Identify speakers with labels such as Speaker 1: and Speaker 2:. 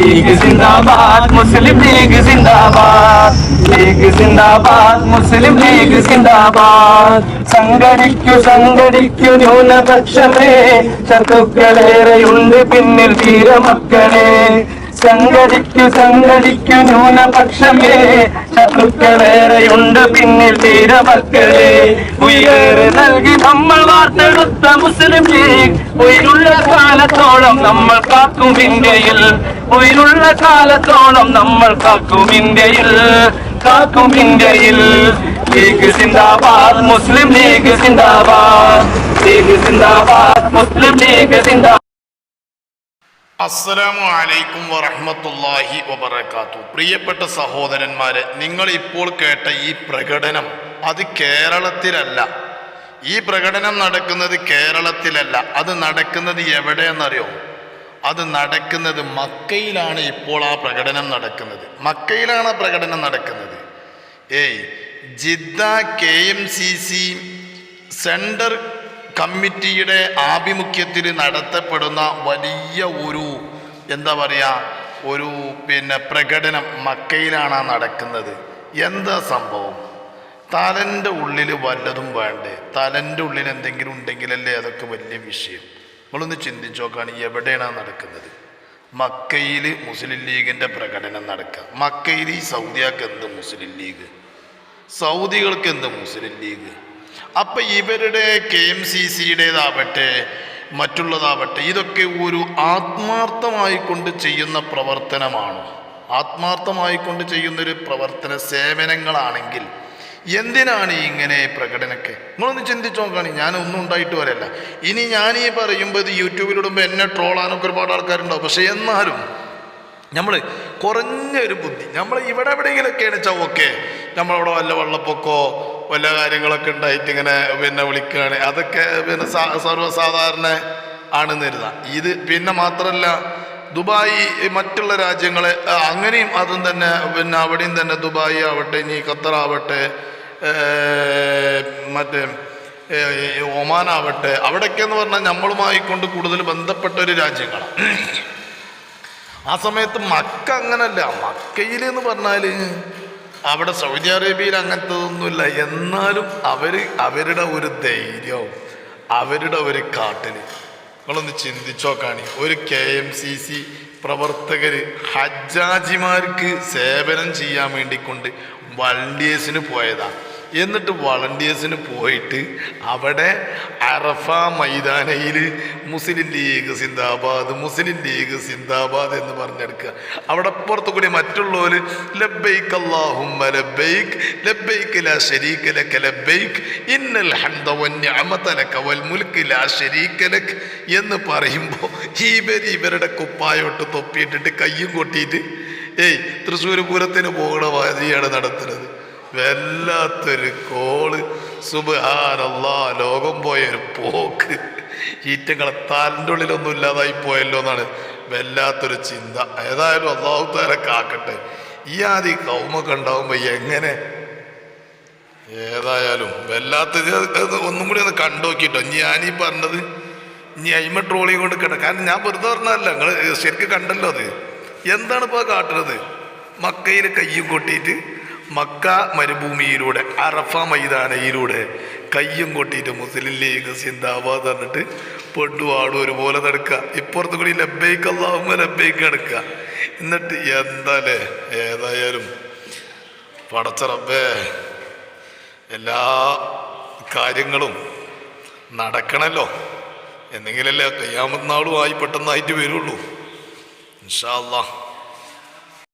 Speaker 1: League സിന്ദാബാദ് മുസ്ലിം ലീഗ് സിന്ദാബാദ്. ലീഗ് സിന്ദാബാദ് മുസ്ലിം ലീഗ് സിന്ദാബാദ്. സംഘടിക്കു സംഘടിക്കു ന്യൂനപക്ഷമേ. ശത്രുക്കളേറെയുണ്ട് പിന്നിൽ ധീരമക്കളെ സംഘടിക്കു സംഘടിക്കു ന്യൂനപക്ഷമേ. ശത്രുക്കളേറെയുണ്ട് പിന്നിൽ തീരമക്കളെ ഉയര് നൽകി നമ്മൾ വാർത്തെടുത്ത മുസ്ലിം ലീഗ്. ഉയരുള്ള കാലത്തോളം നമ്മൾ കാക്കും ഇന്ത്യയിൽ. ഉയരുള്ള കാലത്തോളം നമ്മൾ കാക്കും ഇന്ത്യയിൽ കാക്കും ഇന്ത്യയിൽ. ലീഗ് സിന്ദാബാദ് മുസ്ലിം ലീഗ് സിന്ദാബാദ്. ലീഗ് സിന്ദാബാദ് മുസ്ലിം ലീഗ് സിന്ദാബാദ്
Speaker 2: അസ്സലാമു അലൈക്കും വറഹ്മത്തുള്ളാഹി വബറകാത്തു. പ്രിയപ്പെട്ട സഹോദരന്മാരെ നിങ്ങൾ ഇപ്പോൾ കേട്ട ഈ പ്രകടനം അത് കേരളത്തിലല്ല. ഈ പ്രകടനം നടക്കുന്നത് കേരളത്തിലല്ല. അത് നടക്കുന്നത് എവിടെയെന്നറിയോ? അത് നടക്കുന്നത് മക്കയിലാണ് ഇപ്പോൾ ആ പ്രകടനം നടക്കുന്നത്. മക്കയിലാണ് ആ പ്രകടനം നടക്കുന്നത്. ഏയ് Jeddah K M C C centre കമ്മിറ്റിയുടെ ആഭിമുഖ്യത്തിൽ നടത്തപ്പെടുന്ന വലിയ ഒരു എന്താ പറയുക ഒരു പിന്നെ പ്രകടനം മക്കയിലാണ് നടക്കുന്നത്. എന്താ സംഭവം? തലന്റെ ഉള്ളിൽ വല്ലതും വേണ്ടേ? തലന്റെ ഉള്ളിൽ എന്തെങ്കിലും ഉണ്ടെങ്കിലല്ലേ അതൊക്കെ വലിയ വിഷയം. നിങ്ങളൊന്ന് ചിന്തിച്ചു നോക്കുകയാണ് എവിടെയാണ് നടക്കുന്നത്. മക്കയിൽ മുസ്ലിം ലീഗിന്റെ പ്രകടനം നടക്കുക മക്കയിൽ ഈ സൗദിയാക്ക് എന്ത് മുസ്ലിം ലീഗ്? സൗദികൾക്ക് എന്ത് മുസ്ലിം ലീഗ്? അപ്പം ഇവരുടെ കെ എം സി സിയുടേതാവട്ടെ മറ്റുള്ളതാവട്ടെ ഇതൊക്കെ ഒരു ആത്മാർത്ഥമായി കൊണ്ട് ചെയ്യുന്ന പ്രവർത്തനമാണ്? ആത്മാർത്ഥമായിക്കൊണ്ട് ചെയ്യുന്നൊരു പ്രവർത്തന സേവനങ്ങളാണെങ്കിൽ എന്തിനാണ് ഇങ്ങനെ പ്രകടനമൊക്കെ? നിങ്ങളൊന്ന് ചിന്തിച്ചു നോക്കുകയാണ് ഞാനൊന്നും ഉണ്ടായിട്ട് വരല്ല. ഇനി ഞാൻ ഈ പറയുമ്പോൾ ഇത് യൂട്യൂബിലിടുമ്പോൾ എന്നെ ട്രോളാനൊക്കെ ഒരുപാട് ആൾക്കാരുണ്ടാവും. പക്ഷേ എന്നാലും നമ്മൾ കുറഞ്ഞ ഒരു ബുദ്ധി. നമ്മൾ ഇവിടെ എവിടെയെങ്കിലൊക്കെയാണ് വെച്ചാൽ ഓക്കെ നമ്മളവിടെ വല്ല വെള്ളപ്പൊക്കോ വല്ല കാര്യങ്ങളൊക്കെ ഉണ്ടായിട്ട് ഇങ്ങനെ പിന്നെ വിളിക്കുകയാണ് അതൊക്കെ പിന്നെ സർവസാധാരണ ആണെന്ന് കരുതാം. ഇത് പിന്നെ മാത്രമല്ല ദുബായ് മറ്റുള്ള രാജ്യങ്ങളെ അങ്ങനെയും അതും തന്നെ പിന്നെ അവിടെയും തന്നെ ദുബായ് ആവട്ടെ ഇനി ഖത്തർ ആവട്ടെ മറ്റേ ഒമാനാവട്ടെ അവിടെയൊക്കെ എന്ന് പറഞ്ഞാൽ നമ്മളുമായി കൊണ്ട് കൂടുതൽ ബന്ധപ്പെട്ട ഒരു രാജ്യങ്ങളാണ്. ആ സമയത്ത് മക്ക അങ്ങനല്ല. മക്കയിൽ എന്ന് പറഞ്ഞാൽ അവിടെ സൗദി അറേബ്യയിൽ അങ്ങനത്തെ ഒന്നുമില്ല എന്നാലും അവർ അവരുടെ ഒരു ധൈര്യവും അവരുടെ ഒരു കാട്ടിൽ നിങ്ങളൊന്ന് ചിന്തിച്ചോക്കാണി ഒരു കെ എം സി സി പ്രവർത്തകർ ഹജ്ജാജിമാർക്ക് സേവനം ചെയ്യാൻ വേണ്ടിക്കൊണ്ട് വൾണ്ടിയേഴ്സിന് പോയതാണ് എന്നിട്ട് വളണ്ടിയേഴ്സിന് പോയിട്ട് അവിടെ അറഫ മൈതാനയിൽ മുസ്ലിം ലീഗ് സിന്ദാബാദ് മുസ്ലിം ലീഗ് സിന്ദാബാദ് എന്ന് പറഞ്ഞെടുക്കുക. അവിടെ പുറത്തു കൂടി മറ്റുള്ളവർ ലബൈക്ക് അല്ലാഹുമ്മ ലബൈക്ക് ലബൈക്ക് ലാ ഷരീക്ക് ഇന്നൽ ഹംദ വന്നിഅമത ലക വൽ മുൽക്ക് ലാ ഷരീക്ക് എന്ന് പറയുമ്പോൾ ഇവർ ഇവരുടെ കുപ്പായോട്ട് തൊപ്പിയിട്ടിട്ട് കയ്യും കൊട്ടിയിട്ട് ഏയ് തൃശ്ശൂർ പൂരത്തിന് പോകണ വാദിയാണ് നടത്തുന്നത്. വല്ലാത്തൊരു കോൾ. സുബാനല്ലാ ലോകം പോയൊരു പോക്ക്. ഈറ്റങ്ങളെ താലിന്റെ ഉള്ളിലൊന്നും ഇല്ലാതായി പോയല്ലോ എന്നാണ് വല്ലാത്തൊരു ചിന്ത. ഏതായാലും അള്ളാഹു താരെ കാക്കട്ടെ. ഈ ആദ്യ കൗമൊക്കെ ഉണ്ടാവുമ്പോൾ എങ്ങനെ? ഏതായാലും വല്ലാത്ത ഒന്നും കൂടി ഒന്ന് കണ്ടോക്കിട്ടോ ഞാനീ പറഞ്ഞത് ഇനി അയിമ ട്രോളി കൊണ്ട് കിട കാരണം ഞാൻ വെറുതെ പറഞ്ഞല്ല നിങ്ങൾ ശരിക്കും കണ്ടല്ലോ അത്. എന്താണ് ഇപ്പോൾ കാട്ടുന്നത് മക്കയിൽ കയ്യും കൊട്ടിയിട്ട് മക്ക മരുഭൂമിയിലൂടെ അറഫ മൈതാനയിലൂടെ കയ്യും കൊട്ടിയിട്ട് മുസ്ലിം ലീഗ് സിന്ദാബാദ് പെണ്ണു ആടും ഒരുപോലെ നടക്കുക. ഇപ്പുറത്ത് കൂടി ലബൈക്ക് അള്ളാഹുമ്മ നടക്കുക. എന്നിട്ട് എന്താലേ? ഏതായാലും പടച്ചറബേ എല്ലാ കാര്യങ്ങളും നടക്കണല്ലോ. എന്തെങ്കിലല്ലേ കയ്യാമത്നാളും നാളുമായി പെട്ടെന്നായിട്ട് വരുള്ളൂ. ഇൻഷാ അല്ലാ